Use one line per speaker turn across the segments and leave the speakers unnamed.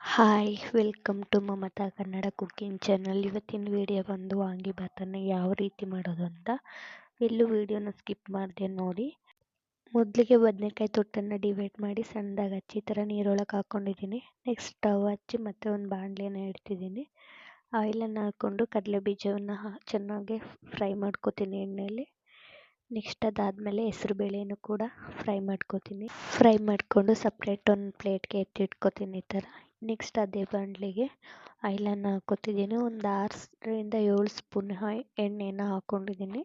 Hi welcome to Mamata Kannada cooking channel ಇವತ್ತಿನ video ಬಂದು ವಾಂಗಿಬಾತನ್ನು ಯಾವ ರೀತಿ ಮಾಡೋದು ಅಂತ ಎಲ್ಲೂ ವಿಡಿಯೋನ ಸ್ಕಿಪ್ ಮಾಡಿದೆ ನೋಡಿ. ಮೊದಲಿಗೆ ಬದನೆಕಾಯಿ ತೊಟ್ಟನ್ನು ಡಿವೈಡ್ ಮಾಡಿ ಸಣ್ಣದಾಗಿ ಹಚ್ಚಿ ಈ ಥರ ನೀರೊಳಗೆ ಹಾಕ್ಕೊಂಡಿದ್ದೀನಿ ನೆಕ್ಸ್ಟ್ ಸ್ಟವ್ ಹಚ್ಚಿ ಮತ್ತೆ ಒಂದು ಬಾಣಲೆನ ಇಡ್ತಿದ್ದೀನಿ. ಆಯಿಲನ್ನು ಹಾಕ್ಕೊಂಡು ಕಡಲೆ ಬೀಜವನ್ನು ಚೆನ್ನಾಗಿ ಫ್ರೈ ಮಾಡ್ಕೊತೀನಿ ಎಣ್ಣೆಯಲ್ಲಿ ನೆಕ್ಸ್ಟ್ ಅದಾದಮೇಲೆ ಹೆಸ್ರುಬೇಳೆನೂ ಕೂಡ ಫ್ರೈ ಮಾಡ್ಕೊತೀನಿ. ಫ್ರೈ ಮಾಡಿಕೊಂಡು ಸಪ್ರೇಟ್ ಒಂದು ಪ್ಲೇಟ್ಗೆ ಎತ್ತಿಟ್ಕೋತೀನಿ ಈ ಥರ ನೆಕ್ಸ್ಟ್ ಅದೇ ಬಾಣಲೆಗೆ ಆಯಿಲನ್ನು ಹಾಕ್ಕೊತಿದ್ದೀನಿ ಒಂದು ಆರರಿಂದ ಏಳು ಸ್ಪೂನ್ ಎಣ್ಣೆನ ಹಾಕ್ಕೊಂಡಿದ್ದೀನಿ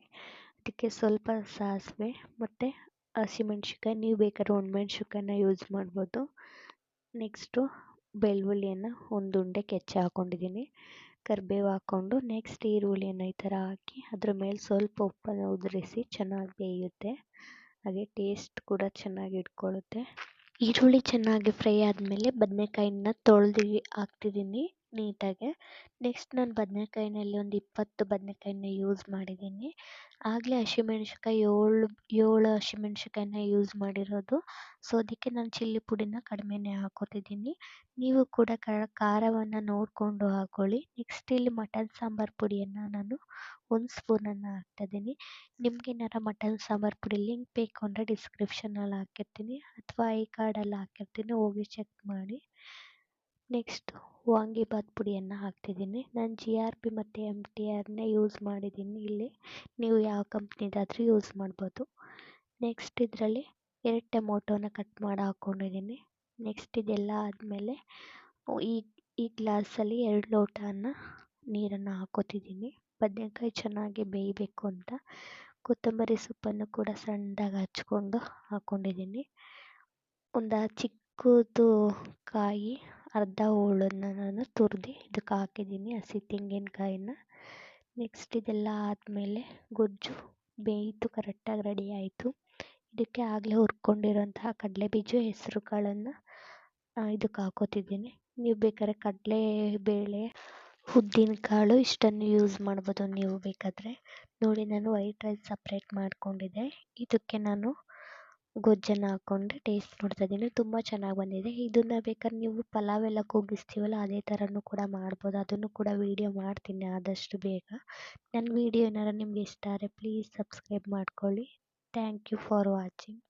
ಅದಕ್ಕೆ ಸ್ವಲ್ಪ ಸಾಸಿವೆ ಮತ್ತು ಹಸಿಮೆಣ್ಸಿಕಾಯಿ ನೀವು ಬೇಕಾದ್ರೆ ಒಣಮೆಣ್ಸಿನ್ಕಾಯಿನ ಯೂಸ್ ಮಾಡ್ಬೋದು. ನೆಕ್ಸ್ಟು ಬೆಳ್ಳುಳ್ಳಿಯನ್ನು ಒಂದು ಉಂಡೆ ಕೆಚ್ಚಿ ಹಾಕ್ಕೊಂಡಿದ್ದೀನಿ ಕರಿಬೇವು ಹಾಕ್ಕೊಂಡು ನೆಕ್ಸ್ಟ್ ಈರುಳ್ಳಿಯನ್ನು ಈ ಥರ ಹಾಕಿ ಅದ್ರ ಮೇಲೆ ಸ್ವಲ್ಪ ಉಪ್ಪನ್ನು ಉದುರಿಸಿ ಚೆನ್ನಾಗಿ ಬೇಯುತ್ತೆ. ಹಾಗೆ ಟೇಸ್ಟ್ ಕೂಡ ಚೆನ್ನಾಗಿ ಇಟ್ಕೊಳ್ಳುತ್ತೆ ಈರುಳ್ಳಿ ಚೆನ್ನಾಗಿ ಫ್ರೈ ಆದಮೇಲೆ ಬದನೆಕಾಯಿನ ತೊಳೆದು ಹಾಕ್ತಿದ್ದೀನಿ ನೀಟಾಗೆ. ನೆಕ್ಸ್ಟ್ ನಾನು ಬದನೆಕಾಯಿನಲ್ಲಿ ಒಂದು ಇಪ್ಪತ್ತು ಬದನೆಕಾಯಿನ ಯೂಸ್ ಮಾಡಿದ್ದೀನಿ. ಆಗಲೇ ಹಸಿಮೆಣ್ಸಿನ್ಕಾಯಿ ಏಳು ಏಳು ಹಸಿಮೆಣ್ಸಿಕಾಯಿನ ಯೂಸ್ ಮಾಡಿರೋದು. ಸೊ ಅದಕ್ಕೆ ನಾನು ಚಿಲ್ಲಿ ಪುಡಿನ ಕಡಿಮೆನೇ ಹಾಕೋತಿದ್ದೀನಿ. ನೀವು ಕೂಡ ಖಾರವನ್ನು ನೋಡಿಕೊಂಡು ಹಾಕ್ಕೊಳ್ಳಿ ನೆಕ್ಸ್ಟ್ ಇಲ್ಲಿ ಮಟನ್ ಸಾಂಬಾರು ಪುಡಿಯನ್ನು ನಾನು ಒಂದು ಸ್ಪೂನನ್ನು ಹಾಕ್ತಾಯಿದ್ದೀನಿ. ನಿಮ್ಗೆ ಏನಾರ ಮಟನ್ ಸಾಂಬಾರು ಪುಡಿ ಲಿಂಕ್ ಬೇಕು ಅಂದರೆ ಡಿಸ್ಕ್ರಿಪ್ಷನಲ್ಲಿ ಹಾಕಿರ್ತೀನಿ. ಅಥವಾ ಐ ಕಾರ್ಡಲ್ಲಿ ಹಾಕಿರ್ತೀನಿ. ಹೋಗಿ ಚೆಕ್ ಮಾಡಿ. ನೆಕ್ಸ್ಟ್ ವಾಂಗಿಬಾತ್ ಪುಡಿಯನ್ನು ಹಾಕ್ತಿದ್ದೀನಿ. ನಾನು ಜಿ ಆರ್ ಪಿ ಮತ್ತು ಎಂ ಟಿ ಆರ್ನೇ ಯೂಸ್ ಮಾಡಿದ್ದೀನಿ ಇಲ್ಲಿ. ನೀವು ಯಾವ ಕಂಪ್ನಿದಾದರೂ ಯೂಸ್ ಮಾಡ್ಬೋದು. ನೆಕ್ಸ್ಟ್ ಇದರಲ್ಲಿ ಎರಡು ಟೊಮೊಟೊನ ಕಟ್ ಮಾಡಿ ಹಾಕ್ಕೊಂಡಿದ್ದೀನಿ ನೆಕ್ಸ್ಟ್ ಇದೆಲ್ಲ ಆದಮೇಲೆ ಈ ಈ ಗ್ಲಾಸಲ್ಲಿ ಎರಡು ಲೋಟನ ನೀರನ್ನು ಹಾಕ್ಕೊತಿದ್ದೀನಿ ಬದನೆಕಾಯಿ ಚೆನ್ನಾಗಿ ಬೇಯಬೇಕು ಅಂತ. ಕೊತ್ತಂಬರಿ ಸೊಪ್ಪನ್ನು ಕೂಡ ಸಣ್ಣದಾಗಿ ಹಚ್ಕೊಂಡು ಹಾಕ್ಕೊಂಡಿದ್ದೀನಿ ಒಂದು ಚಿಕ್ಕದು ಕಾಯಿ ಅರ್ಧ ಹೋಳನ್ನು ನಾನು ತುರಿದು ಇದಕ್ಕೆ ಹಾಕಿದ್ದೀನಿ ಹಸಿ ತೆಂಗಿನಕಾಯಿನ. ನೆಕ್ಸ್ಟ್ ಇದೆಲ್ಲ ಆದಮೇಲೆ ಗೊಜ್ಜು ಬೇಯಿತು ಕರೆಕ್ಟಾಗಿ ರೆಡಿ ಆಯಿತು. ಇದಕ್ಕೆ ಆಗಲೇ ಹುರ್ಕೊಂಡಿರೋಂತಹ ಕಡಲೆ ಬೀಜ ಹೆಸರು ಕಾಳನ್ನು ಇದಕ್ಕೆ ಹಾಕೋತಿದ್ದೀನಿ. ನೀವು ಬೇಕಾದ್ರೆ ಕಡಲೆ ಬೇಳೆ ಉದ್ದಿನ ಕಾಳು ಇಷ್ಟನ್ನು ಯೂಸ್ ಮಾಡ್ಬೋದು ನೀವು ಬೇಕಾದರೆ. ನೋಡಿ, ನಾನು ವೈಟ್ ರೈಸ್ ಸಪ್ರೇಟ್ ಮಾಡಿಕೊಂಡಿದ್ದೆ. ಇದಕ್ಕೆ ನಾನು ಗೊಜ್ಜನ್ನು ಹಾಕ್ಕೊಂಡು ಟೇಸ್ಟ್ ನೋಡ್ತಾ ಇದ್ದೀನಿ ತುಂಬ ಚೆನ್ನಾಗಿ ಬಂದಿದೆ. ಇದನ್ನು ಬೇಕಾದ್ರೆ ನೀವು ಪಲಾವ್ ಎಲ್ಲ ಕೂಗಿಸ್ತೀವಲ್ಲ, ಅದೇ ಥರನೂ ಕೂಡ ಮಾಡ್ಬೋದು. ಅದನ್ನು ಕೂಡ ವೀಡಿಯೋ ಮಾಡ್ತೀನಿ ಆದಷ್ಟು ಬೇಗ. ನನ್ನ ವೀಡಿಯೋ ಏನಾರು ನಿಮ್ಗೆ ಇಷ್ಟ ಆದರೆ ಪ್ಲೀಸ್ ಸಬ್ಸ್ಕ್ರೈಬ್ ಮಾಡ್ಕೊಳ್ಳಿ. Thank you for watching